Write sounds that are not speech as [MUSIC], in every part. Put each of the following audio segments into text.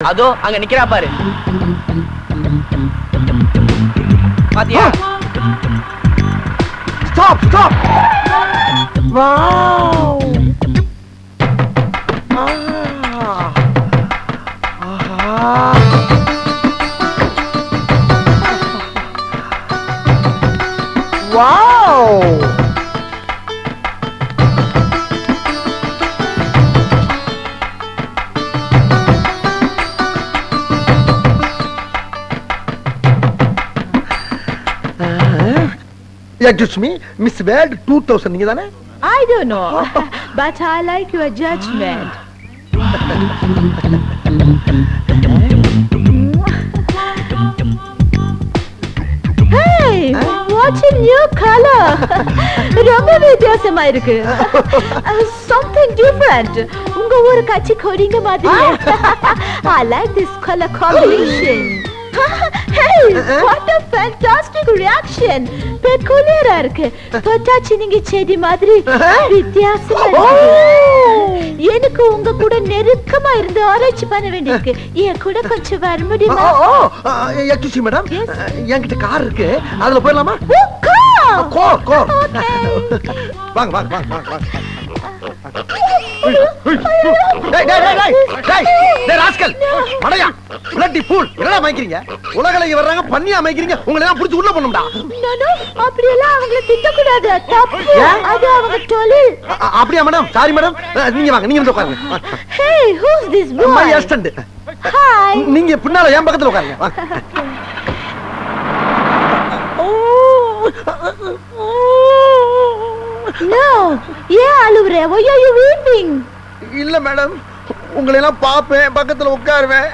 அதோ அங்க நிக்கிறா பாரு. பாத்தியா? Stop stop wow excuse me miss world two thousand நீங்க தானே I don't know, but I like your judgment. Hey, what a new color! ரொம்ப வித்தியாசமா இருக்கு Uh, something different. உங்க ஊரு கட்சி கொடிங்க மாதிரி I like this color combination. [LAUGHS] hey, what a fantastic reaction! பெக்குலியரா இருக்கு தொட்டாச்சி நீங்க செடி மாதிரி வித்தியாசமா இருக்கு எனக்கு உங்க கூட நெருக்கமா இருந்து ஆராய்ச்சி பண்ண வேண்டியிருக்கு என் கூட கொஞ்சம் வர முடியுமா எக்ஸ்கியூஸ் மேடம். என்கிட்ட கார் இருக்கு அதுல போயிடலாமா! கோர் கோர். வாங்க வாங்க வாங்க வாங்க உலகலைய வர்றாங்க பண்ணி அமைக்கிறீங்க உங்களை எல்லாம் புடிச்சு உள்ள பண்ணும்டா தப்பு? அது அவங்க தொழில் அப்படியா மேடம் சாரி மேடம் நீங்க வாங்க நீங்க வந்து உட்காருங்க Hey, who's this boy? My assistant. நீங்க பின்னால என் பக்கத்துல உட்காருங்க. No, ஏன் அழுவுற? Why are you weeping? இல்ல மேடம் உங்களை எல்லாம் பாப்பேன் பக்கத்துல உட்காருவேன்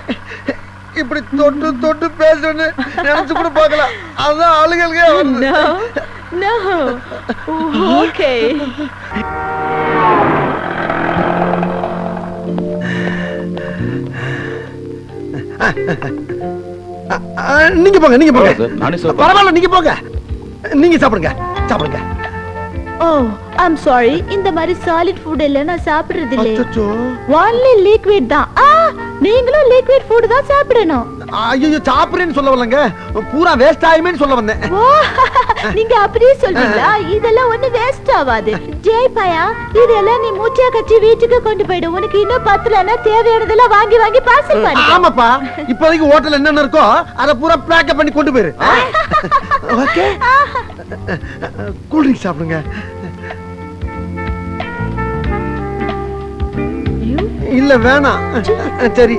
இப்படி தொட்டு தொட்டு பேசுறேன்னு நினைச்சு கூட பார்க்கல அதான் அழுகல்கே வருது No, no. Okay. அ, அ, நீங்க போங்க நீங்க போங்க. பரவாயில்ல நீங்க போங்க நீங்க சாப்பிடுங்க சாப்பிடுங்க Oh, I'm sorry. இந்த மாதிரி சாலிட் ஃபுட் எல்லாம் நான் சாப்பிடுறது இல்ல. ஒன்லி லிக்விட் தான். ஆ நீங்களும் லிக்விட் ஃபுட் தான் சாப்பிடணும். ஐயோ சாப்பிடுறேன்னு சொல்ல வரலங்க. பூரா வேஸ்ட் ஆயுமேன்னு சொல்ல வந்தேன். ஓ [LAUGHS] நீங்க அப்படியே சொல்றீங்களா? [LAUGHS] இதெல்லாம் ஒண்ணு வேஸ்ட் ஆகாது. ஜெய் பயா இதெல்லாம் நீ மூச்சா கட்டி வீட்டுக்கு கொண்டு போயிடு. உனக்கு இன்னும் பத்தலன்னா தேவையானதெல்லாம் வாங்கி வாங்கி பார்சல் பண்ணு ஆமாப்பா. இப்போதைக்கு ஹோட்டல் என்னென்ன இருக்கோ அதை பூரா பேக்கப் பண்ணி கொண்டு போயிரு. [LAUGHS] ஓகே கூல் ட்ரிங்க் சாப்பிடுங்க. இல்ல வேணாம். சரி.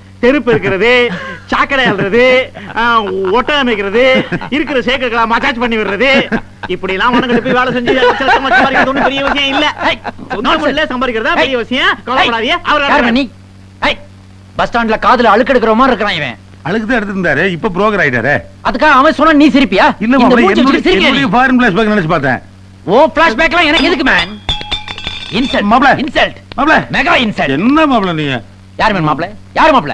தெருப்பு இருக்கிறது சாக்கடை அல்றது ஒட்டை அமைக்கிறது இருக்கிற சேக்கெல்லாம் மசாஜ் பண்ணி விடுறது. இப்படி எல்லாம் உனக்கு போய் வேலை செஞ்சு சம்பாதிக்கிறது ஒண்ணும் பெரிய விஷயம் இல்ல. சொந்த சம்பாதிக்கிறதா? பெரிய விஷயம்? கவலைப்படாதீங்க. அவர் பஸ் ஸ்டாண்ட்ல காதுல அழுக்கெடுக்கிற மாதிரி இருக்கிறான் இவன். அழுக்கு தான் எடுத்திருந்தாரு இப்ப புரோக்கர் ஆயிட்டாரு. அதுக்காக அவன் சொன்னா நீ சிரிப்பியா? இல்ல என்னுடைய ஃபாரின் பிளாஷ் பேக் நினைச்சு பார்த்தேன். ஓ பிளாஷ்பேக்லாம் எனக்கு எதுக்கு மேன் இன்சல்ட் மாப்ள. இன்சல்ட் மாப்பிள. மெகா இன்சல்ட் என்ன மாப்பிள நீங்க? யார் மேன் மாப்ள யார் மாப்ள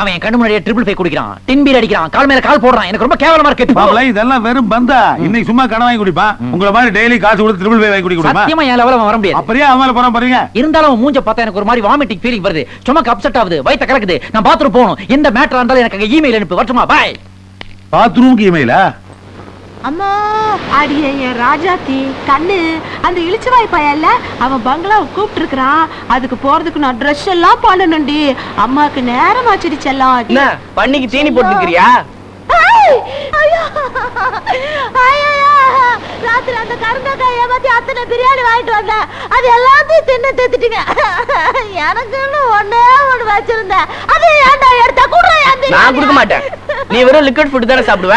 அவன் என் கண்ணு முன்னாடியே ட்ரிபிள் ஃபை குடிக்கிறான். டின் பீர் அடிக்கிறான். கால் மேல கால் போடுறான். எனக்கு ரொம்ப கேவலமா இருக்கு மாப்பிள இதெல்லாம் வெறும் பந்தா. இன்னைக்கு சும்மா கடன் வாங்கி குடிப்பான். உங்கள மாதிரி டெய்லி காசு கொடுத்து ட்ரிபிள் பை வாங்கி குடிக்க முடியுமா? சத்தியமா என் லெவல வர முடியாது. அப்படியே அவன் மேல போறான் பாருங்க. இருந்தாலும் அவன் மூஞ்ச பார்த்தா எனக்கு ஒரு மாதிரி வாமிட்டிங் ஃபீலிங் வருது. சும்மா அப்செட் ஆகுது. வயித்த கலக்குது. நான் பாத்ரூம் போகணும். எந்த மேட்டரா இருந்தாலும் எனக்கு அங்க இமெயில் அனுப்பு. வரட்டுமா? பாய் பாத்ரூம்க்கு இமெயிலா அம்மா அடியே என் ராஜாத்தி கண்ணு அந்த இளிச்சவாய் பையன்ல அவன் பங்களாவை கூப்பிட்டு இருக்கிறான் அதுக்கு போறதுக்கு நான் ட்ரெஸ் எல்லாம் பண்ணணும்டி அம்மாக்கு நேரம் ஆச்சுடி செல்லம் என்ன பண்ணிக்கு தீனி போட்டுக்கிறியா! ராத்திரி அந்த கருங்கக்காய் ஏமாத்தி அத்தனை பிரியாணி வாங்கிட்டு வந்தேன். அது எல்லாத்தையும் தின்னு தித்துட்டீங்க எனக்குன்னு ஒண்ணே ஒண்ணு வச்சிருந்தேன். அது ஏன்டா எடுத்தா? கூட நான் கொடுக்க மாட்டேன். நீ வெறும் லிக்விட் ஃபுட் தானே சாப்பிடுவ?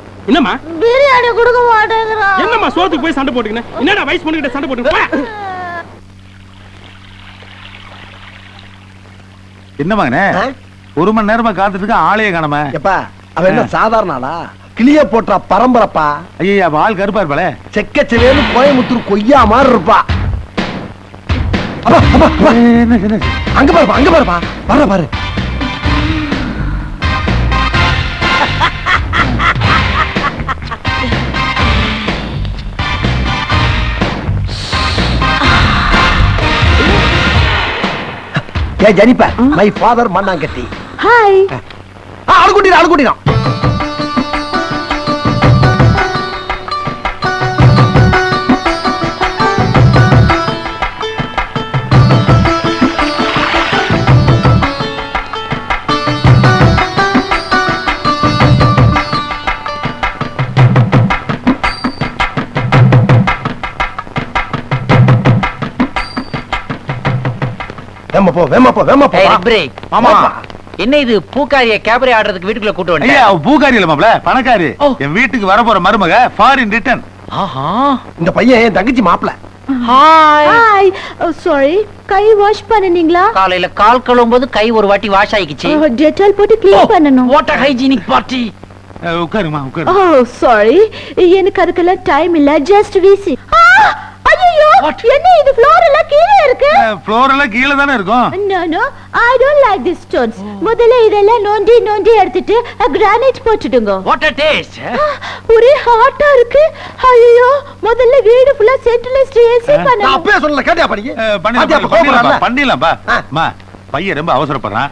என்னம்மா? பிரியாணி கொடுக்க மாட்டேங்கிறான் என்னம்மா சோத்துக்கு போய் சண்டை போட்டுக்கின? என்னடா வயசு பொண்ணுகிட்ட சண்டை போட்டுக்கின? என்ன மகனே? ஒரு மணி நேரமா காத்துட்டு இருக்க ஆளையே காணாம. எப்பா அவன் என்ன சாதாரண ஆளா? கிளிய போட்டா பரம்பரப்பா? ஐயா ஆள் கருப்பா இருப்பாளே. செக்கச்சிலேன்னு கோயம்புத்தூர் கொய்யா மாதிரி இருப்பா. அப்பா, அப்பா, அப்பா. என்ன என்ன அங்க பாருப்பா அங்க பாருப்பா. வர பாரு. ஏ ஜனிப்ப மை ஃபாதர் மண்ணாங்கட்டி. ஹாய் ஆளு கூட்டிடு வேமா போ வேமா போ வேமா போ. மாமா. என்ன இது பூக்காரிய கேபரே ஆடுறதுக்கு வீட்டுக்குள்ள கூட்டு ஐயா வந்துட்டேன் அவ பூக்காரி இல்ல மாப்ள பணக்காரி. என் வீட்டுக்கு வர போற மருமக ஃபாரின் ரிட்டர்ன் ஆஹா. இந்த பையன் என் தங்கச்சி மாப்பிள ஹாய் ஹாய் சாரி கை வாஷ் பண்ணனீங்களா? காலையில கால் கழுவும்போது கை ஒரு வாட்டி வாஷ் ஆயிக்கிச்சு. டெட்டால் போட்டு க்ளீன் பண்ணனும் வாட்டர் ஹைஜீனிக் பார்ட்டி உட்காருமா உட்காரு. ஓ சாரி எனக்கு அதுக்கெல்லாம் டைம் இல்ல. ஜஸ்ட் வீசி. ஐயோ என்ன இது ஃப்ளோர் எல்லாம் கீழே இருக்கு? ஃப்ளோர் எல்லாம் கீழே தானே இருக்கும்? No, no, I don't like these stones. முதல்ல இதெல்லாம் நோண்டி நோண்டி எடுத்துட்டு கிரானைட் போட்டுடுங்க. வாட்டர் டேஸ்ட் ஆ, ஒரே ஹாட்டா இருக்கு. ஐயோ முதல்ல வீடு ஃபுல்லா சென்ட்ரலைஸ்ட் ஏசி நான் பண்ணணும். அப்பவே சொல்லல கேட்டியா படிக்க அஹ், பண்ணிடலாம், பண்ணிடலாம்ப்பா. அம்மா, பையன் ரொம்ப அவசரப்படுறான்.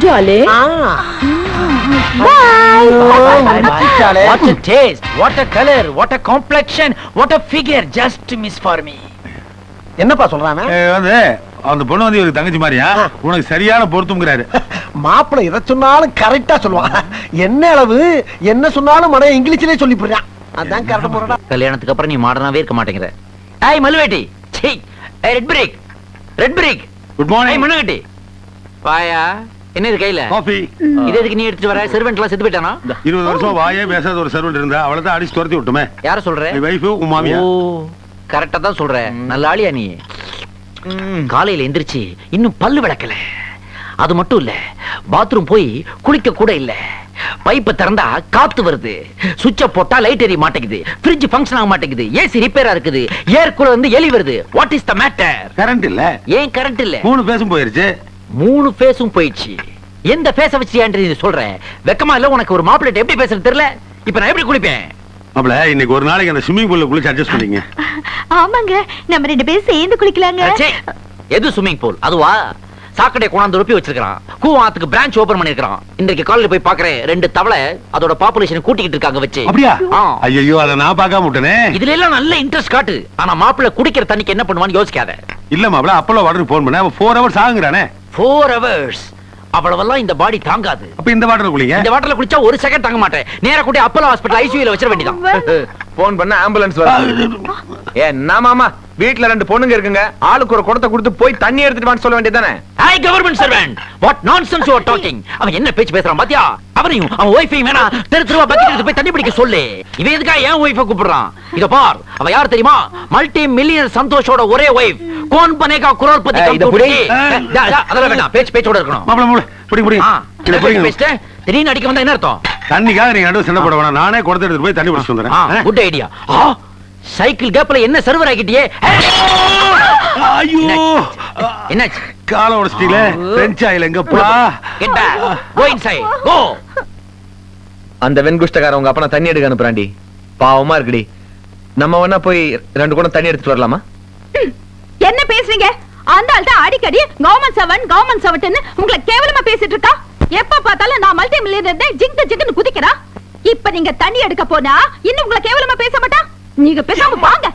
Darling. Bye. What a taste, what a color, what a complexion, what a figure, just miss for me. என்னப்பா? அஹ், வந்து அந்த பொண்ணு வந்து இவருக்கு தங்கச்சி மாதிரியா? உனக்கு சரியான பொருத்தம்ங்கிறாரு. [LAUGHS] மாப்பிள்ளை எதை சொன்னாலும் கரெக்டா சொல்லுவான். என்ன அளவு என்ன சொன்னாலும் மன இங்கிலீஷ்லயே சொல்லி போறான் அதான் கரெக்ட் போறடா கல்யாணத்துக்கு அப்புறம் நீ மாடர்னாவே இருக்க மாட்டேங்கிற. ஏய் மல்லுவேட்டி. சீ ஏய் red break. Red break. Good ஏய் மார்னிங் மண்ணகட்டி வாயா? என்ன இது கையில? காஃபி. இது எதுக்கு நீ எடுத்துட்டு வர? செர்வெண்ட் எல்லாம் செத்து போயிட்டானா? இருபது வருஷம் வாயே பேசாத ஒரு சர்வெண்ட் இருந்தா அவளை தான் அடிச்சு துரத்தி விட்டுமே. யார சொல்ற? வைஃப் உன் மாமியா ஓ கரெக்டா தான் சொல்ற. நல்ல ஆளியா நீ. காலையில எந்திரிச்சு இன்னும் பல்லு விளக்கல. அது மட்டும் இல்ல பாத்ரூம் போய் குளிக்க கூட இல்ல. பைப்பை திறந்தா காத்து வருது. சுவிட்ச போட்டா லைட் எரிய மாட்டேங்குது. ஃப்ரிட்ஜ் ஃபங்க்ஷன் ஆக மாட்டேங்குது. ஏசி ரிப்பேரா இருக்குது. ஏர் கூலர் வந்து எலி வருது. What is the matter current இல்ல. ஏன் கரண்ட் இல்ல? மூணு பேசும் போயிருச்சு. மூணு ஃபேஸும் போயிடுச்சு. எந்த ஃபேஸ வச்சு ஏன்றது நீ சொல்ற. வெக்கமா இல்ல உனக்கு ஒரு மாப்பிள்ளை எப்படி பேசுறது தெரியல? இப்ப நான் எப்படி குளிப்பேன்? மாப்பிள இன்னைக்கு ஒரு நாளைக்கு அந்த ஸ்விம்மிங் பூல்ல குளிச்சு அட்ஜஸ்ட் பண்ணிங்க ஆமாங்க நம்ம ரெண்டு பேரும் சேர்ந்து குளிக்கலாங்க. ச்சே, எது ஸ்விம்மிங் பூல் அதுவா? சாக்கடை கொண்டாந்து ரொப்பி வச்சிருக்கான் கூவாத்துக்கு பிரான்ச் ஓபன் பண்ணிருக்கான் இன்றைக்கு காலையில போய் பாக்குறேன் ரெண்டு தவளை அதோட பாப்புலேஷன் கூட்டிக்கிட்டு இருக்காங்க வச்சு. அப்படியா? ஆ. ஐயோ அதை நான் பார்க்காம விட்டனே. இதுல எல்லாம் நல்ல இன்ட்ரெஸ்ட் காட்டு. ஆனா மாப்பிள்ளை குடிக்கிற தண்ணிக்கு என்ன பண்ணுவான்னு யோசிக்காத. இல்ல மாப்பிள அப்பல்லோ வாட்டருக்கு போன் பண்ண ஃபோர் ஹவர்ஸ் ஆகுங்கிறானே. ஃபோர் ஹவர்ஸ் அவ்வளவெல்லாம் இந்த பாடி தாங்காது. அப்ப இந்த வாட்டர் குளிங்க. இந்த வாட்டர்ல குளிச்சா ஒரு செகண்ட் தாங்க மாட்டேன். நேரா கூட்டி அப்போலோ ஹாஸ்பிடல் ஐசியூல வச்சிட வேண்டியதான் போன் பண்ண ஆம்புலன்ஸ் வர என்ன மாமா? வீட்ல ரெண்டு பொண்ணுங்க இருக்குங்க. ஆளுக்கு ஒரு குடத்தை கொடுத்து போய் தண்ணி எடுத்துட்டு வான்னு சொல்ல வேண்டியதானே hi government servant what nonsense you are talking அவன் என்ன பேச்சு பேசுறான் பாத்தியா? அவனையும் அவன் ஒய்ஃபையும் வேணா தெரு தெருவா பக்கெட் எடுத்து போய் தண்ணி பிடிக்க சொல்லு. இவன் எதுக்கா ஏன் ஒய்ஃபை கூப்பிடுறான்? இத பார் அவ யார் தெரியுமா? மல்டி மில்லியன் சந்தோஷோட ஒரே ஒய்ஃப் கோன் பனேகா இத புடி. அதெல்லாம் வேண்டாம் பேச்சு பேச்சோட இருக்கணும். மாப்பிள மாப்பிள பிடி பிடி. இத பேசிட்டு? திடீர்னு அடிக்க வந்தா என்ன அர்த்தம்? தண்ணிக்காக நீங்க நடுவு சண்டை போட வேணாம் நானே குடத்தை எடுத்துட்டு போய் தண்ணி பிடிச்சிட்டு வந்துடுறேன். குட் ஐடியா சைக்கிள் கேப்ல என்ன சர்வர் ஆகிட்டியே ஐயோ! என்னாச்சு? கால உடச்சிட்டீங்களே? பிரெஞ்ச் ஆயில் எங்கப்பா get back go inside go அந்த வெண்குஷ்டக்காரன் உங்க அப்பனா தண்ணி எடுக்க அனுப்புறாண்டி பாவமா இருக்குடி. நம்ம வேணா போய் ரெண்டு குடம் தண்ணி எடுத்துட்டு வரலாமா? என்ன பேசுறீங்க? அந்த ஆள் தான் அடிக்கடி கவர்மெண்ட் செவன் கவர்மெண்ட் செவன் உங்களை கேவலமா பேசிட்டு இருக்கா? எப்ப பார்த்தாலும் நான் மல்டி மில்லியனர் ஜிங்கு ஜிங்குன்னு குதிக்கிறா? இப்ப நீங்க தண்ணி எடுக்க போனா இன்னும் உங்களை கேவலமா பேச மாட்டா? நீங்க பேசாம வாங்க.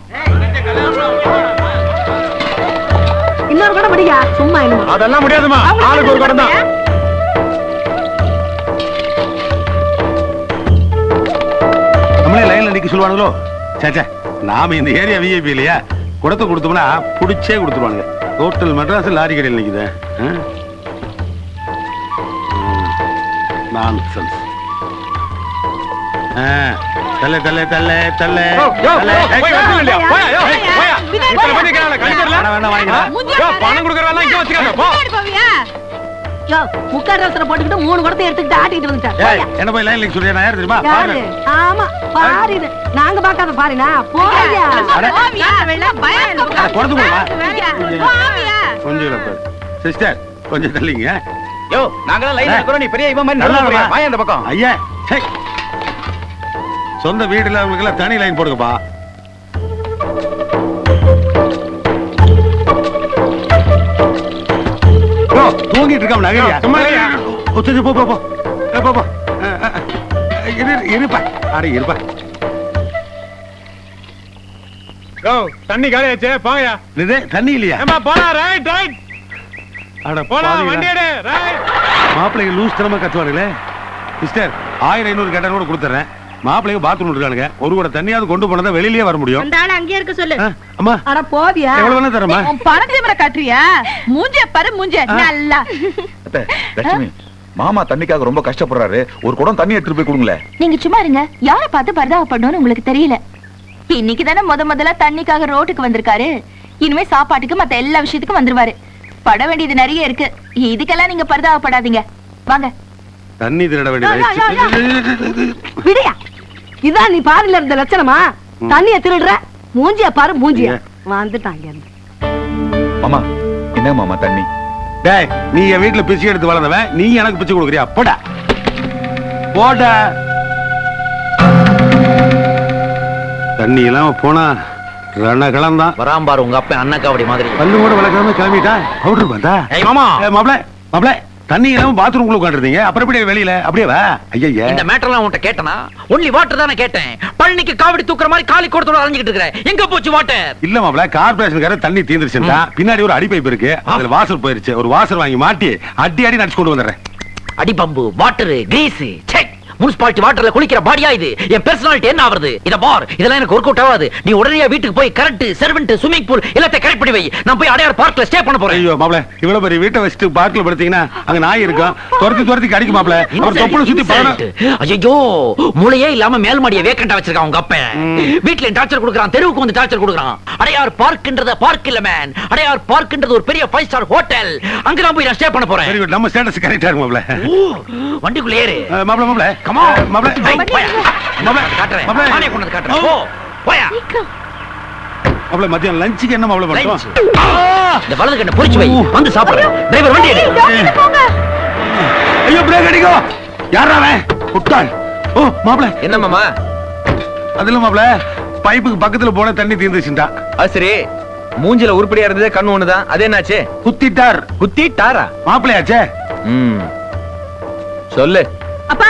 இன்னொரு கூட முடியா சும்மா இல்ல அதெல்லாம் முடியாதுமா ஆளுக்கு ஒரு குடம் தான். நம்மளே லைன்ல நிக்க சொல்லுவானுங்களோ? சேச்சே நாம இந்த ஏரியா விஐபி இல்லையா? குடத்தை கொடுத்தோம்னா புடிச்சே கொடுத்துருவானுங்க. ஹோட்டல் மெட்ராஸ் லாரி கடையில் தல்ல தல்ல வேணாம், வேணாம், வாங்கிக்கலாம். யோ, பணம் கொடுக்கறவெல்லாம் இங்க வச்சுக்காங்க, போ. முக்காடு ரசனை போட்டுக்கிட்டு மூணு குடத்தை எடுத்துக்கிட்டு ஆட்டிட்டு வந்துட்டேன் என்ன போய் லைன்ல சொல்றியா? நான் தெரியுமா? பாரு. ஆமா பாரு இது நாங்க பார்க்காத பாருனா. அட, குடத்து கொஞ்சம். சிஸ்டர் கொஞ்சம் தள்ளிங்க. யோ, நாங்கெல்லாம் லைன்ல இருக்கிறோம், நீ பெரிய இவன் மாதிரி நல்லா போறியா? வாயா பக்கம். ஐயா சே சொந்த வீடுல அவங்களுக்கு எல்லாம் தனி லைன் போடுங்கப்பா. தூங்கிட்டு இருக்காம நகரியா? சும்மா போ போ போ. ஏ, போ. இரு இருப்பா. அட இருப்பா. யோ தண்ணி காலியாச்சே போங்கயா இது தண்ணி இல்லையா? ஏம்பா போலாம் ரைட் ரைட் அட போலாம் பாவிகளா. வண்டி எடு ரைட் லூஸ் தனமா கத்துவானுங்களே சிஸ்டர் ஆயிரம் ஐநூறு கேட்டா கூட கொடுத்துறேன். மாப்பிள்ளைங்க பாத்ரூம் இருக்கானுங்க ஒரு கூட தண்ணியாவது கொண்டு போனதா வெளியிலேயே வர முடியும். அந்த ஆளு அங்கேயே இருக்க சொல்லு. அம்மா. அட போவியா? எவ்வளவு வேணா தரேம்மா. உன் பணத்தை மர காட்டுறியா? மூஞ்ச பாரு மூஞ்ச. நல்லா. அத்தை, லட்சுமி மாமா தண்ணிக்காக ரொம்ப கஷ்டப்படுறாரு. ஒரு குடம் தண்ணி எடுத்துட்டு போய் கொடுங்களேன். நீங்க சும்மா இருங்க. யார பார்த்து பரிதாபப்படணும்னு உங்களுக்கு தெரியல. இன்னைக்கு தானே முத முதல்ல தண்ணிக்காக ரோட்டுக்கு வந்திருக்காரு. இனிமே சாப்பாட்டுக்கு மத்த எல்லா விஷயத்துக்கும் வந்துருவாரு. பட வேண்டியது நிறைய இருக்கு. இதுக்கெல்லாம் நீங்க பரிதாபப்படாதீங்க. வாங்க. தண்ணி திருட. வேண்டியது விடியா. இதான் நீ பாருல இருந்த லட்சணமா? தண்ணிய திருடுற? மூஞ்சிய பாரு மூஞ்சிய? வந்துட்டாங்க மாமா என்ன மாமா தண்ணி? டேய் நீ என் வீட்டுல பிச்சை எடுத்து வளர்ந்தவன். நீ எனக்கு பிச்சை கொடுக்குறியா? போடா. போட. தண்ணி இல்லாம போனா ரணகலம் தான். வராம் பாரு உங்க அப்பா அண்ணா காவடி மாதிரி. பல்லு கூட வளர்க்காம கிளம்பிட்டா? பவுடர் பார்த்தா ஏய் மாமா. மாப்பிள மாப்பிள. தண்ணி இல்லாம பாத்ரூம்குள்ள உட்காந்துருந்தீங்க அப்புறம் எப்படி வெளியில? அப்படியே வா. ஐயா இந்த மேட்டர்லாம் உன்கிட்ட கேட்டனா? ஒன்லி வாட்டர் தானே கேட்டேன். பழனிக்கு காவடி தூக்குற மாதிரி காலி கொடுத்தோட அலைஞ்சிட்டு இருக்கிறேன் எங்க போச்சு வாட்டர் இல்ல மாப்ள கார்பரேஷன்கார தண்ணி தீந்துருச்சுடா பின்னாடி ஒரு அடி பைப் இருக்கு அதுல வாசல் போயிருச்சு. ஒரு வாசல் வாங்கி மாட்டி அடி அடி நடிச்சு கொண்டு வந்துடுறேன். அடி pump water grease check municipality வாட்டர்ல குளிக்கிற பாடியா இது? என் பெர்சனாலிட்டி என்ன ஆவறது? இத பார் இதெல்லாம் எனக்கு ஒர்க் அவுட் ஆகாது. நீ உடனே வீட்டுக்கு போய் கரண்ட் சர்வெண்ட் ஸ்விமிங் பூல் எல்லாத்தையும் கரெக்ட் பண்ணி வை. நான் போய் அடையார் பார்க்ல ஸ்டே பண்ண போறேன். ஐயோ மாப்ள இவ்வளவு பெரிய வீட்டை வச்சுட்டு பார்க்ல படுத்தீங்கன்னா அங்க நாய் இருக்கும் துரத்தி துரத்தி கடிக்கும் மாப்ள அவர் தொப்புல சுத்தி ஐயோ மூளையே இல்லாம மேல் மாடிய வேக்கண்டா வச்சிருக்கான் உங்க அப்பன் வீட்ல டார்ச்சர் கொடுக்கறான் தெருவுக்கு வந்து டார்ச்சர் கொடுக்கறான். அடையார் பார்க்ன்றது பார்க் இல்ல மேன் அடையார் பார்க்ன்றது ஒரு பெரிய ஃபைவ் ஸ்டார் ஹோட்டல் அங்க நான் போய் நான் ஸ்டே பண்ண போறேன். நம்ம ஸ்டேட்டஸ் கரெக்டா இருக்கு மாப்ள வண்டிக்குள்ள ஏறு. மாப்ள மாப்ள Come on. மாப்ள ஏய், போயா. மாப்ள காட்டுறேன். மாப்ள நானே கொண்டு வந்து காட்டுறேன். போ போயா. மாப்ள மதியம் லஞ்சுக்கு என்ன மாப்ள Lunch. பண்றோம் இந்த வலது கண்ணை பொறிச்சு வை. வந்து சாப்பிடுறேன். டிரைவர் வண்டி எடு ஐயோ பிரேக் அடிக்கும் யாரா அவன்? உட்கார். ஓ மாப்ள என்ன மாமா? அதுல மாப்ள பைப்புக்கு பக்கத்துல போன தண்ணி தீர்ந்துச்சுட்டா அது சரி. மூஞ்சில உருப்படியா இருந்தது கண்ணு ஒண்ணுதான் அது என்னாச்சு? குத்திட்டார். குத்திட்டாரா? ம். சொல்லு. அப்பா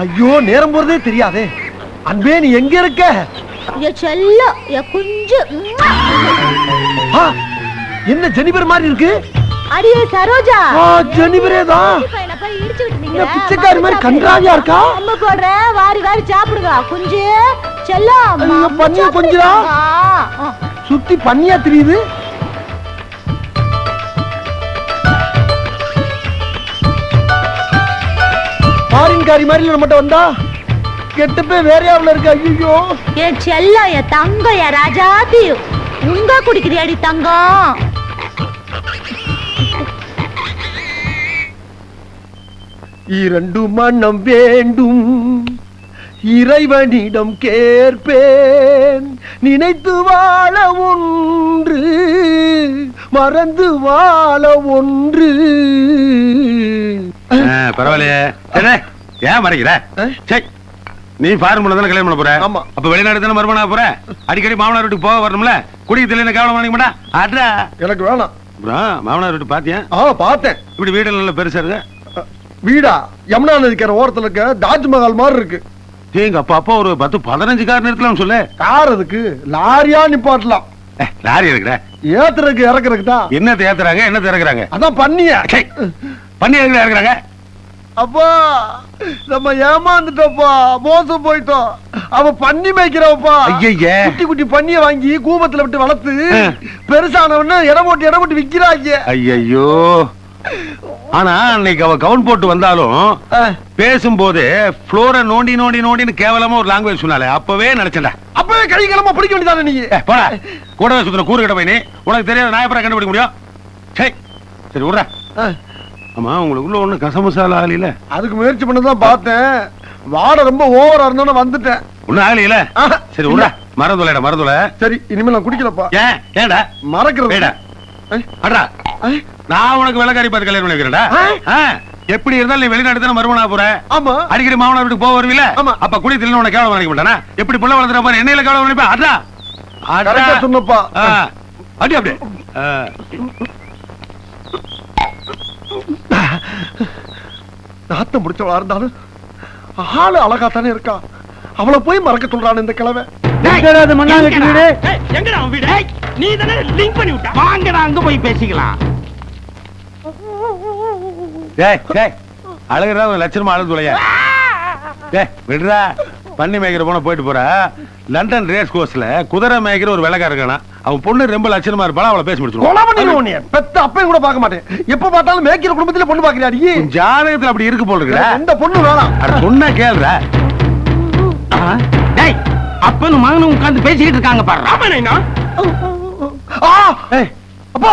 ஐயோ நேரம் போறதே தெரியாதே. அன்பே நீ எங்க இருக்க? என்ன ஜெனிபர் மாதிரி இருக்கு? அடியே சரோஜா. ஜெனிபரே தான். பிச்சைக்காரி மாதிரி கன்றாவியா இருக்கா? அம்மா போடுறேன் வாரி வாரி சாப்பிடுங்க. குஞ்சு செல்லம். பண்ணியா ஆ. சுத்தி பண்ணியா தெரியுது? ஃபாரின்காரி மாதிரி நம்மகிட்ட வந்தா? கெட்ட போய் வேறையாவில் இருக்கு? ஐயோ என் செல்லம் என் தங்கம் என் ராஜாதி உங்க குடிக்கிறியாடி தங்கம் இரண்டு மனம் வேண்டும். இறைவனிடம் கேட்பேன். நினைத்து வாழ ஒன்று மறந்து வாழ ஒன்று. பரவாயில்லையே. ஏன் மறைக்கிற? நீ ஃபாரின் பண்ண தானே கல்யாணம் பண்ண போற? ஆமா. அப்ப வெளிநாடு தானே ஆக போற? அடிக்கடி மாமனார் வீட்டுக்கு போக வரணும்ல? குடிக்க தெரியல கவலை பண்ணிக்க மாட்டா. அட்ரா எனக்கு வேணாம். மாமனார் வீட்டு பாத்தியா? ஆ பார்த்தேன். இப்படி வீடு நல்ல பெருசா இருக்கு? வீடா? யமுனா நதிக்கிற ஓரத்துல இருக்க தாஜ்மஹால் மாதிரி இருக்கு. எங்க அப்பா அப்பா ஒரு பத்து பதினஞ்சு கார் நிறுத்தலாம் சொல்லு. கார் அதுக்கு லாரியா நிப்பாட்டலாம். லாரி இருக்கிற ஏத்துறதுக்கு இறக்குறதுக்கு தான். என்ன தேத்துறாங்க என்ன திறக்குறாங்க அதான் பண்ணிய. பண்ணி இறக்குறாங்க? அப்பா நம்ம ஏமாந்துட்டோப்பா மோசம் போயிட்டோம். அவ பண்ணி மேய்க்கிறவப்பா. குட்டி குட்டி பண்ணிய வாங்கி கூபத்துல விட்டு வளர்த்து. பெருசானவன இடம் போட்டு இடம் போட்டு விக்கிறாங்க ஐயோ ஆனா அன்னைக்கு அவ கவுன் போட்டு வந்தாலும். பேசும்போது ஃப்ளோரை நோண்டி நோண்டி நோண்டின்னு கேவலமா ஒரு லாங்குவேஜ் சொன்னாலே அப்பவே நினைச்சேன்டா. அப்பவே கை கிளம்ப பிடிக்க வேண்டியதானே நீ? ஏ, போடா. கூட சுத்தின கூறு கிட்ட போய் நீ. உனக்கு தெரியாத எப்பறம் கண்டுபிடிக்க முடியும்? சரி சரி விட்றா. ஆமா உங்களுக்குள்ள ஒண்ணு கசமசால ஆகல அதுக்கு முயற்சி பண்ணதான் பார்த்தேன். வாடை ரொம்ப ஓவரா இருந்தாலும் வந்துட்டேன். ஒண்ணும் ஆகலையில. சரி விட்றா மறந்துலடா மறந்துல சரி இனிமேல் நான் குடிக்கலப்பா. ஏன்? மறக்கிறது. ஏய், நான் உனக்கு விலகாரி பார்த்து கல்யாணம் பண்ணி வைக்கிறேன்டா. ஆ. ஆ, எப்படி இருந்தாலும் நீ வெளிநாடு தானே மறுமணா போற? ஆமா. அடிக்கடி மாமனார் வீட்டுக்கு போக வருவீல. அப்ப குடி தில்ல உனக்கு கேவலம் நினைக்க மாட்டானா? எப்படி புள்ள வளர்த்துற பாரு என்னையில கேவலம் நினைப்பா அட்ரா கரெக்டா சொன்னப்பா. அடி அப்படியே. ஆ. நாத்தம் முடிச்சவளா இருந்தாலும் ஆளு அழகா தானே இருக்கா? அவளை போய் மறக்க சொல்றான் இந்த கிழமை எங்கடா? அவன் வீடு? நீ தானே லிங்க் பண்ணி விட்ட. வாங்கடா அங்க போய் பேசிக்கலாம். டேய் டேய் அழகுறா ஒரு லட்சணமா அழுது துளைய டேய் விடுறா பண்ணி மேய்க்கிற போன போயிட்டு போற. லண்டன் ரேஸ் கோர்ஸ்ல குதிரை மேய்க்கிற ஒரு விலகா இருக்கானா? அவன் பொண்ணு ரொம்ப லட்சணமா இருப்பாளா? அவளை பேசி கொலை பண்ணிடுவோம் முடிச்சிருவோம் உன்னைய. பெத்த அப்பையும் கூட பார்க்க மாட்டேன். எப்ப பார்த்தாலும் மேய்க்கிற குடும்பத்திலே பொண்ணு பாக்குறியாடி உன் ஜாதகத்துல அப்படி இருக்கு போல இருக்குடா எந்த பொண்ணு வேணாம். அட சொன்னா கேளுடா. டேய் அப்பனும் மகனும் உட்கார்ந்து பேசிக்கிட்டு இருக்காங்க பாரு. ராமனைனா ஆ! அப்பா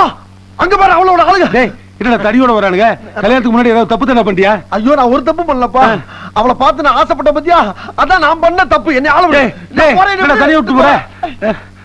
அங்க பாரு அவளோட அழகு. டேய் என்னடா தடியோட வரானுங்க? கல்யாணத்துக்கு முன்னாடி ஏதாவது தப்பு தானே பண்ணிட்டியா? ஐயோ நான் ஒரு தப்பு பண்ணலப்பா. அவளை பார்த்து நான் ஆசைப்பட்ட பத்தியா? அதான் நான் பண்ண தப்பு. என்ன ஆள தனியா விட்டு போற? போறேன்.